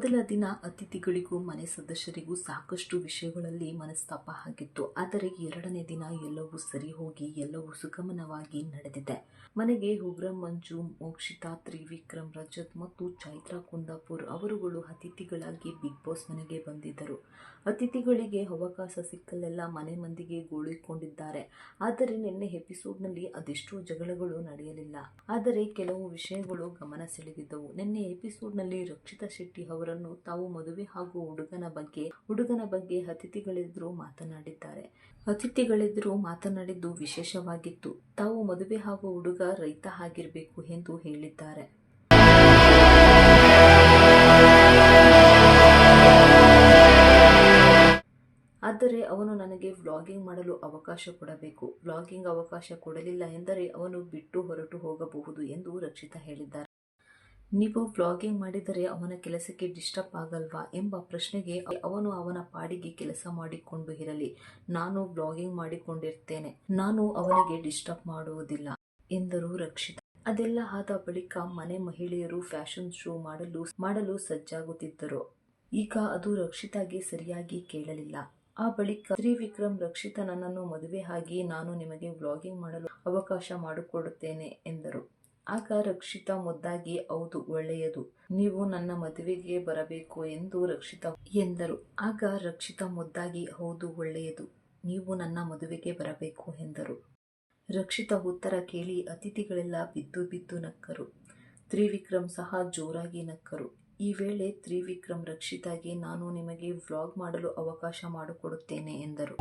ಮೊದಲ ದಿನ ಅತಿಥಿಗಳಿಗೂ ಮನೆ ಸದಸ್ಯರಿಗೂ ಸಾಕಷ್ಟು ವಿಷಯಗಳಲ್ಲಿ ಮನಸ್ತಾಪ ಆಗಿತ್ತು. ಆದರೆ ಎರಡನೇ ದಿನ ಎಲ್ಲವೂ ಸರಿ ಹೋಗಿ ಎಲ್ಲವೂ ಸುಗಮನವಾಗಿ ನಡೆದಿದೆ. ಮನೆಗೆ ಉಗ್ರಂ ಮಂಜು, ಮೋಕ್ಷಿತಾ ತ್ರಿವಿಕ್ರಮ್ ರಜತ್ ಮತ್ತು ಚೈತ್ರಾ ಕುಂದಾಪುರ್ ಅವರುಗಳು ಅತಿಥಿಗಳಾಗಿ ಬಿಗ್ ಬಾಸ್ ಮನೆಗೆ ಬಂದಿದ್ದರು. ಅತಿಥಿಗಳಿಗೆ ಅವಕಾಶ ಸಿಕ್ಕಲೆಲ್ಲ ಮನೆ ಮಂದಿಗೆ ಗೋಳಿಕೊಂಡಿದ್ದಾರೆ. ಆದರೆ ನಿನ್ನೆ ಎಪಿಸೋಡ್ನಲ್ಲಿ ಅದೆಷ್ಟೋ ಜಗಳಗಳು ನಡೆಯಲಿಲ್ಲ. ಆದರೆ ಕೆಲವು ವಿಷಯಗಳು ಗಮನ ಸೆಳೆದಿದ್ದವು. ನಿನ್ನೆ ಎಪಿಸೋಡ್ನಲ್ಲಿ ರಕ್ಷಿತಾ ಶೆಟ್ಟಿ ಅವರನ್ನು ತಾವು ಮದುವೆ ಹಾಗೂ ಹುಡುಗನ ಬಗ್ಗೆ ಹುಡುಗನ ಬಗ್ಗೆ ಅತಿಥಿಗಳೆದುರು ಮಾತನಾಡಿದ್ದಾರೆ. ಅತಿಥಿಗಳೆದುರು ಮಾತನಾಡಿದ್ದು ವಿಶೇಷವಾಗಿತ್ತು. ತಾವು ಮದುವೆ ಹಾಗೂ ಹುಡುಗ ರೈತ ಆಗಿರಬೇಕು ಎಂದು ಹೇಳಿದ್ದಾರೆ. ಆದರೆ ಅವನು ನನಗೆ ವ್ಲಾಗಿಂಗ್ ಮಾಡಲು ಅವಕಾಶ ಕೊಡಬೇಕು. ವ್ಲಾಗಿಂಗ್ ಅವಕಾಶ ಕೊಡಲಿಲ್ಲ ಎಂದರೆ ಅವನು ಬಿಟ್ಟು ಹೊರಟು ಹೋಗಬಹುದು ಎಂದು ರಕ್ಷಿತಾ ಹೇಳಿದ್ದಾರೆ. ನೀವು ವ್ಲಾಗಿಂಗ್ ಮಾಡಿದರೆ ಅವನ ಕೆಲಸಕ್ಕೆ ಡಿಸ್ಟರ್ಬ್ ಆಗಲ್ವಾ ಎಂಬ ಪ್ರಶ್ನೆಗೆ ಅವನು ಅವನ ಪಾಡಿಗೆ ಕೆಲಸ ಮಾಡಿಕೊಂಡು ಇರಲಿ. ನಾನು ವ್ಲಾಗಿಂಗ್ ಮಾಡಿಕೊಂಡಿರ್ತೇನೆ. ನಾನು ಅವನಿಗೆ ಡಿಸ್ಟರ್ಬ್ ಮಾಡುವುದಿಲ್ಲ ಎಂದರು ರಕ್ಷಿತಾ. ಅದೆಲ್ಲ ಆದ ಬಳಿಕ ಮನೆ ಮಹಿಳೆಯರು ಫ್ಯಾಷನ್ ಶೋ ಮಾಡಲು ಮಾಡಲು ಸಜ್ಜಾಗುತ್ತಿದ್ದರು. ಈಗ ಅದು ರಕ್ಷಿತಾಗೆ ಸರಿಯಾಗಿ ಕೇಳಲಿಲ್ಲ. ಆ ಬಳಿಕ ತ್ರಿವಿಕ್ರಮ್ ರಕ್ಷಿತಾ ನನ್ನನ್ನು ಮದುವೆ ಆಗಿ ನಾನು ನಿಮಗೆ ವ್ಲಾಗಿಂಗ್ ಮಾಡಲು ಅವಕಾಶ ಮಾಡಿಕೊಡುತ್ತೇನೆ ಎಂದರು. ಆಗ ರಕ್ಷಿತಾ ಮುದ್ದಾಗಿ, ಹೌದು, ಒಳ್ಳೆಯದು. ನೀವು ನನ್ನ ಮದುವೆಗೆ ಬರಬೇಕು ಎಂದು ರಕ್ಷಿತಾ ಎಂದರು. ಆಗ ರಕ್ಷಿತಾ ಮುದ್ದಾಗಿ, ಹೌದು, ಒಳ್ಳೆಯದು. ನೀವು ನನ್ನ ಮದುವೆಗೆ ಬರಬೇಕು ಎಂದರು. ರಕ್ಷಿತ ಉತ್ತರ ಕೇಳಿ ಅತಿಥಿಗಳೆಲ್ಲ ಬಿದ್ದು ಬಿದ್ದು ನಕ್ಕರು. ತ್ರಿವಿಕ್ರಮ್ ಸಹ ಜೋರಾಗಿ ನಕ್ಕರು. ಈ ವೇಳೆ ತ್ರಿವಿಕ್ರಮ್ ರಕ್ಷಿತಾಗೆ, ನಾನು ನಿಮಗೆ ವ್ಲಾಗ್ ಮಾಡಲು ಅವಕಾಶ ಮಾಡಿಕೊಡುತ್ತೇನೆ ಎಂದರು.